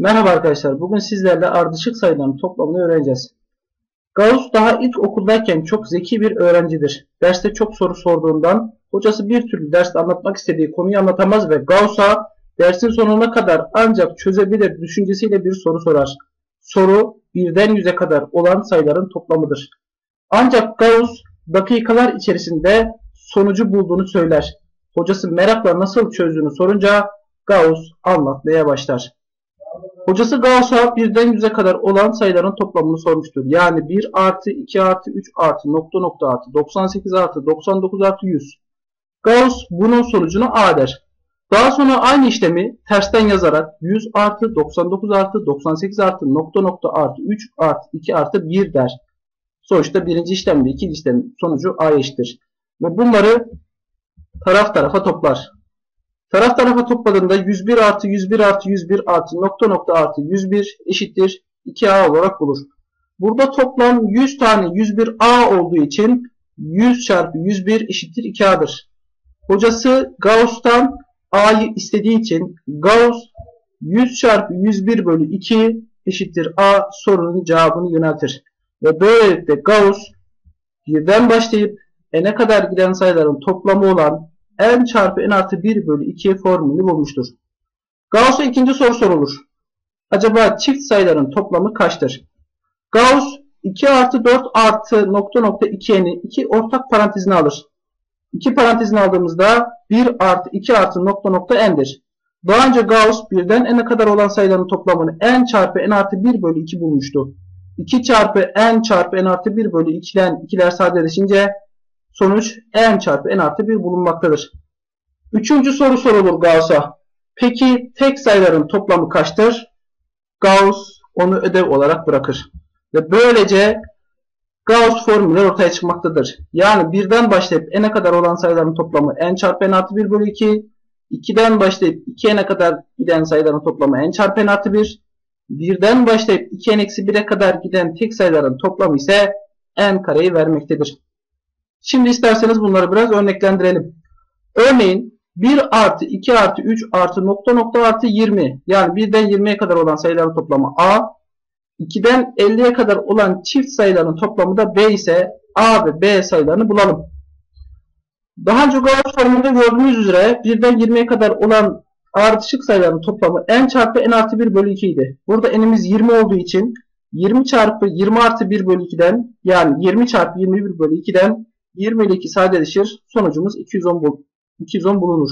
Merhaba arkadaşlar. Bugün sizlerle ardışık sayıların toplamını öğreneceğiz. Gauss daha ilk okuldayken çok zeki bir öğrencidir. Derste çok soru sorduğundan hocası bir türlü derste anlatmak istediği konuyu anlatamaz ve Gauss'a dersin sonuna kadar ancak çözebilir düşüncesiyle bir soru sorar. Soru birden yüze kadar olan sayıların toplamıdır. Ancak Gauss dakikalar içerisinde sonucu bulduğunu söyler. Hocası merakla nasıl çözdüğünü sorunca Gauss anlatmaya başlar. Hocası Gauss'a birden yüze kadar olan sayıların toplamını sormuştur. Yani 1 artı 2 artı 3 artı nokta nokta artı 98 artı 99 artı 100. Gauss bunun sonucunu A der. Daha sonra aynı işlemi tersten yazarak 100 artı 99 artı 98 artı nokta nokta artı 3 artı 2 artı 1 der. Sonuçta birinci işlemde ikinci işlem sonucu A eşittir. Ve bunları taraf tarafa toplar. Taraf tarafa topladığında 101 artı 101 artı 101 artı nokta nokta artı 101 eşittir 2A olarak bulur. Burada toplam 100 tane 101A olduğu için 100 çarpı 101 eşittir 2A'dır. Hocası Gauss'tan A'yı istediği için Gauss 100 çarpı 101 bölü 2 eşittir A sorunun cevabını yöneltir. Ve böylelikle Gauss birden başlayıp n'e kadar giden sayıların toplamı olan n çarpı n artı 1 bölü 2 formülünü bulmuştur. Gauss'a ikinci soru sorulur. Acaba çift sayıların toplamı kaçtır? Gauss 2 artı 4 artı nokta nokta 2n'in iki ortak parantezine alır. İki parantezini aldığımızda 1 artı 2 artı nokta nokta n'dir. Daha önce Gauss birden n'e kadar olan sayıların toplamını n çarpı n artı 1 bölü 2 bulmuştu. 2 çarpı n çarpı n artı 1 bölü 2'den 2'ler sadeleşince Sonuç n çarpı n artı 1 bulunmaktadır. Üçüncü soru sorulur Gauss'a. Peki tek sayıların toplamı kaçtır? Gauss onu ödev olarak bırakır. Ve böylece Gauss formülü ortaya çıkmaktadır. Yani birden başlayıp n'e kadar olan sayıların toplamı n çarpı n artı 1 bölü 2. 2'den başlayıp 2n'e kadar giden sayıların toplamı n çarpı n artı 1. Birden başlayıp 2n eksi 1'e kadar giden tek sayıların toplamı ise n kareyi vermektedir. Şimdi isterseniz bunları biraz örneklendirelim. Örneğin 1 artı 2 artı 3 artı nokta nokta artı 20 yani 1'den 20'ye kadar olan sayıların toplamı A. 2'den 50'ye kadar olan çift sayıların toplamı da B ise A ve B sayılarını bulalım. Daha önce Gauss formunda gördüğümüz üzere 1'den 20'ye kadar olan ardışık sayıların toplamı n çarpı n artı 1 bölü 2 idi. Burada n'imiz 20 olduğu için 20 çarpı 20 artı 1 bölü 2'den yani 20 çarpı 21 bölü 2'den 20 ile 2 sadeleşir. Sonucumuz 210, bul 210 bulunur.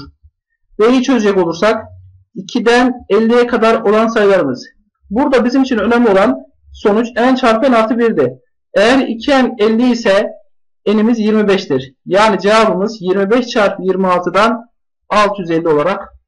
B'yi çözecek olursak 2'den 50'ye kadar olan sayılarımız. Burada bizim için önemli olan sonuç n çarpı n artı 1'di. Eğer 2n 50 ise n'imiz 25'tir. Yani cevabımız 25 çarpı 26'dan 650 olarak